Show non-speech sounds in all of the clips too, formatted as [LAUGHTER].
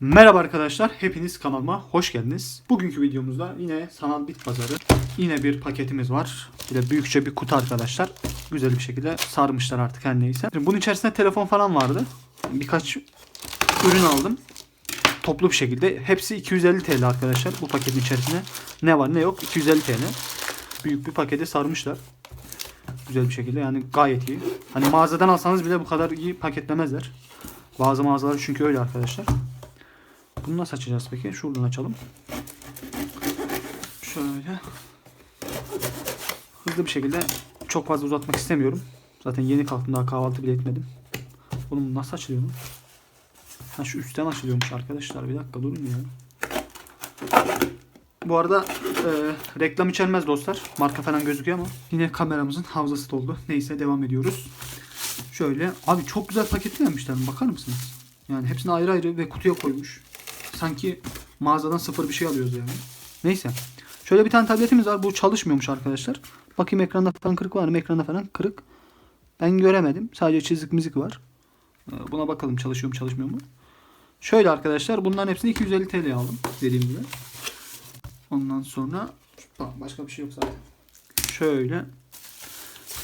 Merhaba arkadaşlar, hepiniz kanalıma hoş geldiniz. Bugünkü videomuzda yine sanal bit pazarı, yine bir paketimiz var. Bir de büyükçe bir kutu arkadaşlar. Güzel bir şekilde sarmışlar artık her neyse. Şimdi bunun içerisinde telefon falan vardı. Birkaç ürün aldım. Toplu bir şekilde. Hepsi 250 TL arkadaşlar bu paketin içerisinde. Ne var ne yok 250 TL. Büyük bir paketi sarmışlar. Güzel bir şekilde yani gayet iyi. Hani mağazadan alsanız bile bu kadar iyi paketlemezler. Bazı mağazalar çünkü öyle arkadaşlar. Bunu nasıl açacağız peki? Şuradan açalım. Şöyle. Hızlı bir şekilde çok fazla uzatmak istemiyorum. Zaten yeni kalktım daha kahvaltı bile etmedim. Oğlum nasıl açılıyor bu? Ha şu üstten açılıyormuş arkadaşlar. Bir dakika durun ya. Bu arada e, reklam içermez dostlar. Marka falan gözüküyor ama yine kameramızın havzası doldu. Neyse devam ediyoruz. Şöyle abi çok güzel paketlemişler. Bakar mısınız? Yani hepsini ayrı ayrı ve kutuya koymuş. Sanki mağazadan sıfır bir şey alıyoruz yani. Neyse. Şöyle bir tane tabletimiz var. Bu çalışmıyormuş arkadaşlar. Bakayım ekranda falan kırık var mı? Ekranda falan kırık. Ben göremedim. Sadece çizik mizik var. Ee, Buna bakalım çalışıyor mu çalışmıyor mu? Şöyle arkadaşlar bunların hepsini 250 TL aldım. Dediğim gibi. Ondan sonra başka bir şey yok zaten. Şöyle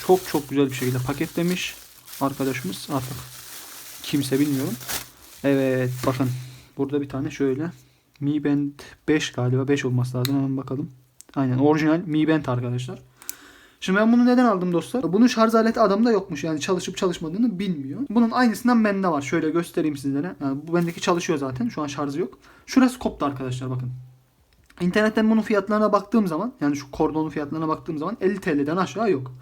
çok çok güzel bir şekilde paketlemiş arkadaşımız artık kimse bilmiyorum. Evet bakın burada bir tane şöyle Mi Band 5 galiba 5 olması lazım hemen bakalım. Aynen orijinal Mi Band arkadaşlar. Şimdi ben bunu neden aldım dostlar? Bunun şarj aleti adamda yokmuş yani çalışıp çalışmadığını bilmiyor. Bunun aynısından bende var. Şöyle göstereyim sizlere. Yani bu bendeki çalışıyor zaten. Şu an şarjı yok. Şurası koptu arkadaşlar bakın. İnternetten bunun fiyatlarına baktığım zaman yani şu kordonun fiyatlarına baktığım zaman 50 TL'den aşağı yok.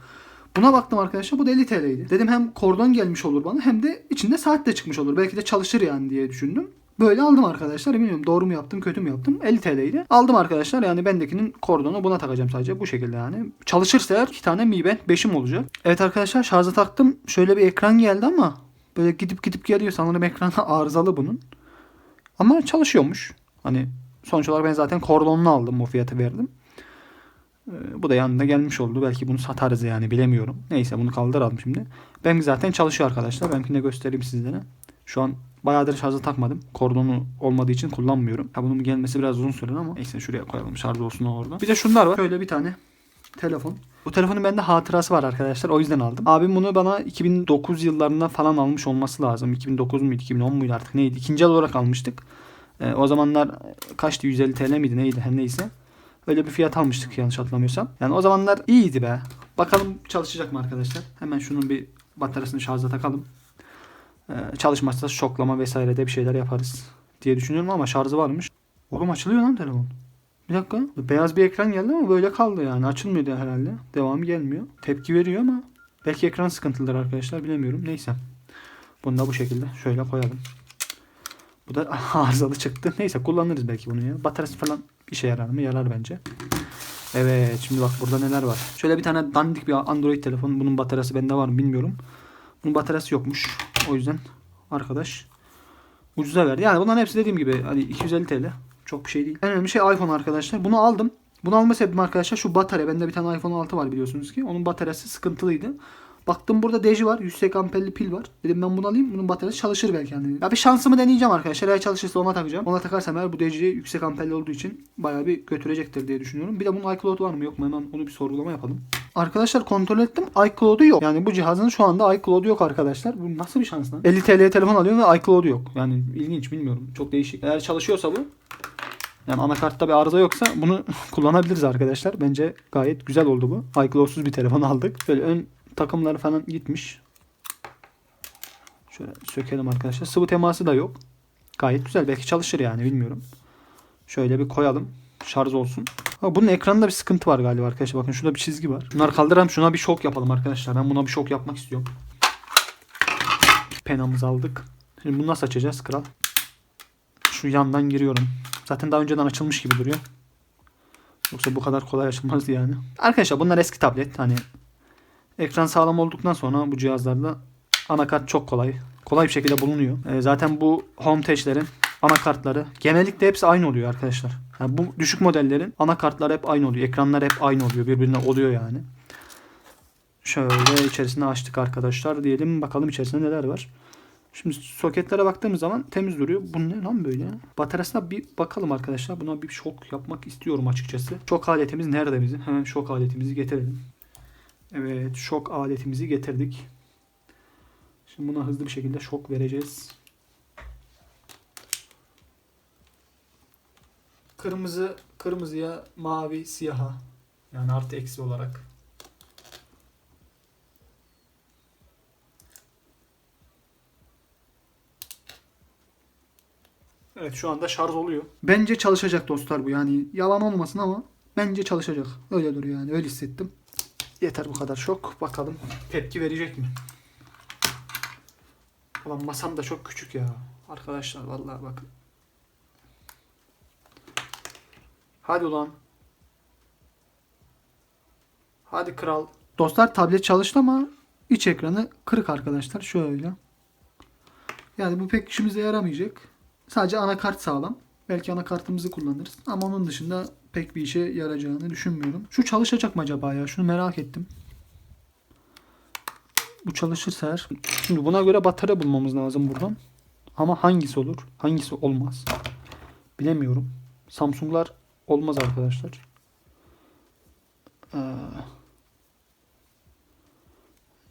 Buna baktım arkadaşlar bu da 50 TL'ydi. Dedim hem kordon gelmiş olur bana hem de içinde saat de çıkmış olur. Belki de çalışır yani diye düşündüm. Böyle aldım arkadaşlar. Bilmiyorum doğru mu yaptım kötü mü yaptım. 50 TL'ydi. Aldım arkadaşlar yani bendekinin kordonu buna takacağım sadece bu şekilde yani. Çalışırsa eğer 2 tane Mi Band 5'im olacak. Evet arkadaşlar şarja taktım. Şöyle bir ekran geldi ama böyle gidip gidip geliyor. Sanırım ekranı [LAUGHS] arızalı bunun. Ama çalışıyormuş. Hani sonuç olarak ben zaten kordonunu aldım o fiyatı verdim. Ee, Bu da yanında gelmiş oldu. Belki bunu satarız yani bilemiyorum. Neyse bunu kaldıralım şimdi. Benimki zaten çalışıyor arkadaşlar. Benimkini de göstereyim sizlere. Şu an bayağıdır şarja takmadım. Kordonu olmadığı için kullanmıyorum. Ya bunun gelmesi biraz uzun sürer ama neyse şuraya koyalım şarj olsun orada. Bir de şunlar var. Şöyle bir tane telefon. Bu telefonun bende hatırası var arkadaşlar. O yüzden aldım. Abim bunu bana 2009 yıllarında falan almış olması lazım. 2009 muydu 2010 muydu artık neydi? İkinci olarak almıştık. Ee, o zamanlar kaçtı 150 TL miydi neydi her neyse. Öyle bir fiyat almıştık yanlış hatırlamıyorsam. Yani o zamanlar iyiydi be. Bakalım çalışacak mı arkadaşlar? Hemen şunun bir bataryasını şarja takalım. Ee, çalışmazsa şoklama vesaire de bir şeyler yaparız diye düşünüyorum ama şarjı varmış. Oğlum açılıyor lan telefon. Bir dakika. Beyaz bir ekran geldi ama böyle kaldı yani. Açılmıyordu herhalde. Devamı gelmiyor. Tepki veriyor ama belki ekran sıkıntılıdır arkadaşlar bilemiyorum. Neyse. Bunu da bu şekilde şöyle koyalım. Bu da [LAUGHS] arızalı çıktı. Neyse kullanırız belki bunu ya. Bataryası falan işe yarar mı? Yarar bence. Evet şimdi bak burada neler var. Şöyle bir tane dandik bir Android telefon. Bunun bataryası bende var mı bilmiyorum. Bunun bataryası yokmuş. O yüzden arkadaş ucuza verdi. Yani bunların hepsi dediğim gibi hani 250 TL. Çok bir şey değil. En önemli şey iPhone arkadaşlar. Bunu aldım. Bunu alma sebebim arkadaşlar şu batarya. Bende bir tane iPhone 6 var biliyorsunuz ki. Onun bataryası sıkıntılıydı. Baktım burada deji var. 180 amperli pil var. Dedim ben bunu alayım. Bunun bataryası çalışır belki yani. Ya bir şansımı deneyeceğim arkadaşlar. Eğer çalışırsa ona takacağım. Ona takarsam eğer bu deji yüksek amperli olduğu için bayağı bir götürecektir diye düşünüyorum. Bir de bunun iCloud var mı yok mu? Hemen onu bir sorgulama yapalım. Arkadaşlar kontrol ettim. iCloud'u yok. Yani bu cihazın şu anda iCloud'u yok arkadaşlar. Bu nasıl bir şans lan? 50 TL'ye telefon alıyorum ve iCloud'u yok. Yani ilginç bilmiyorum. Çok değişik. Eğer çalışıyorsa bu yani anakartta bir arıza yoksa bunu [LAUGHS] kullanabiliriz arkadaşlar. Bence gayet güzel oldu bu. iCloud'suz bir telefon aldık. Böyle ön takımları falan gitmiş. Şöyle sökelim arkadaşlar. Sıvı teması da yok. Gayet güzel. Belki çalışır yani bilmiyorum. Şöyle bir koyalım. Şarj olsun. Ha, bunun ekranında bir sıkıntı var galiba arkadaşlar. Bakın şurada bir çizgi var. Bunları kaldıralım. Şuna bir şok yapalım arkadaşlar. Ben buna bir şok yapmak istiyorum. Penamızı aldık. Şimdi bunu nasıl açacağız kral? Şu yandan giriyorum. Zaten daha önceden açılmış gibi duruyor. Yoksa bu kadar kolay açılmazdı yani. Arkadaşlar bunlar eski tablet. Hani ekran sağlam olduktan sonra bu cihazlarda anakart çok kolay. Kolay bir şekilde bulunuyor. Ee, zaten bu home anakartları genellikle hepsi aynı oluyor arkadaşlar. Yani bu düşük modellerin anakartları hep aynı oluyor. Ekranlar hep aynı oluyor. Birbirine oluyor yani. Şöyle içerisine açtık arkadaşlar diyelim. Bakalım içerisinde neler var. Şimdi soketlere baktığımız zaman temiz duruyor. Bu ne lan böyle? Bataryasına bir bakalım arkadaşlar. Buna bir şok yapmak istiyorum açıkçası. Şok aletimiz nerede bizim? Hemen şok aletimizi getirelim. Evet şok aletimizi getirdik. Şimdi buna hızlı bir şekilde şok vereceğiz. Kırmızı kırmızıya mavi siyaha yani artı eksi olarak. Evet şu anda şarj oluyor. Bence çalışacak dostlar bu yani yalan olmasın ama bence çalışacak. Öyle duruyor yani öyle hissettim. Yeter bu kadar şok. Bakalım tepki verecek mi? Ulan masam da çok küçük ya. Arkadaşlar vallahi bakın. Hadi ulan. Hadi kral. Dostlar tablet çalıştı ama iç ekranı kırık arkadaşlar. Şöyle. Yani bu pek işimize yaramayacak. Sadece anakart sağlam. Belki anakartımızı kullanırız. Ama onun dışında pek bir işe yarayacağını düşünmüyorum. Şu çalışacak mı acaba ya? Şunu merak ettim. Bu çalışırsa eğer. Şimdi buna göre batarya bulmamız lazım buradan. Ama hangisi olur? Hangisi olmaz? Bilemiyorum. Samsung'lar olmaz arkadaşlar. Ee,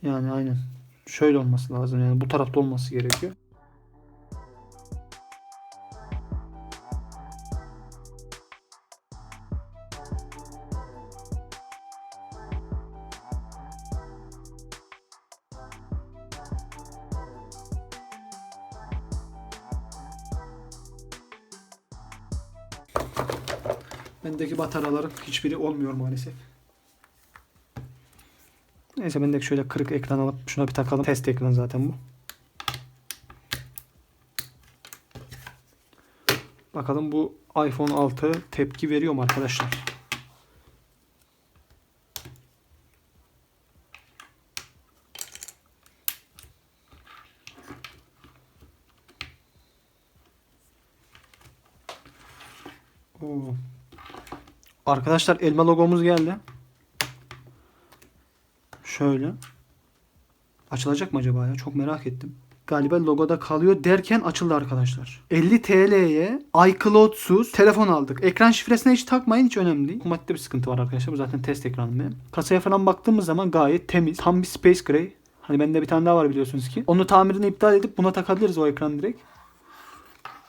yani aynen. Şöyle olması lazım. Yani bu tarafta olması gerekiyor. Bendeki bataryaların hiçbiri olmuyor maalesef. Neyse bendeki şöyle kırık ekran alıp şuna bir takalım. Test ekranı zaten bu. Bakalım bu iPhone 6 tepki veriyor mu arkadaşlar? Oo. Arkadaşlar elma logomuz geldi. Şöyle. Açılacak mı acaba ya? Çok merak ettim. Galiba logoda kalıyor derken açıldı arkadaşlar. 50 TL'ye iCloud'suz telefon aldık. Ekran şifresine hiç takmayın hiç önemli değil. Madde bir sıkıntı var arkadaşlar. Bu zaten test ekranım benim. Kasaya falan baktığımız zaman gayet temiz. Tam bir Space Gray. Hani bende bir tane daha var biliyorsunuz ki. Onu tamirini iptal edip buna takabiliriz o ekranı direkt.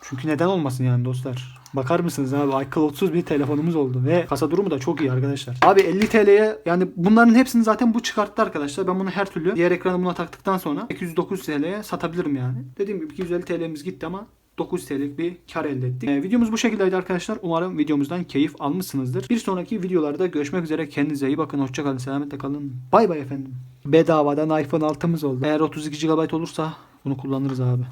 Çünkü neden olmasın yani dostlar. Bakar mısınız abi iCloud'suz bir telefonumuz oldu ve kasa durumu da çok iyi arkadaşlar. Abi 50 TL'ye yani bunların hepsini zaten bu çıkarttı arkadaşlar. Ben bunu her türlü diğer ekranı buna taktıktan sonra 809 TL'ye satabilirim yani. Dediğim gibi 250 TL'miz gitti ama 9 TL'lik bir kar elde ettik. Ee, videomuz bu şekildeydi arkadaşlar. Umarım videomuzdan keyif almışsınızdır. Bir sonraki videolarda görüşmek üzere. Kendinize iyi bakın. Hoşçakalın. Selametle kalın. Bay bay efendim. Bedavadan iPhone 6'mız oldu. Eğer 32 GB olursa bunu kullanırız abi.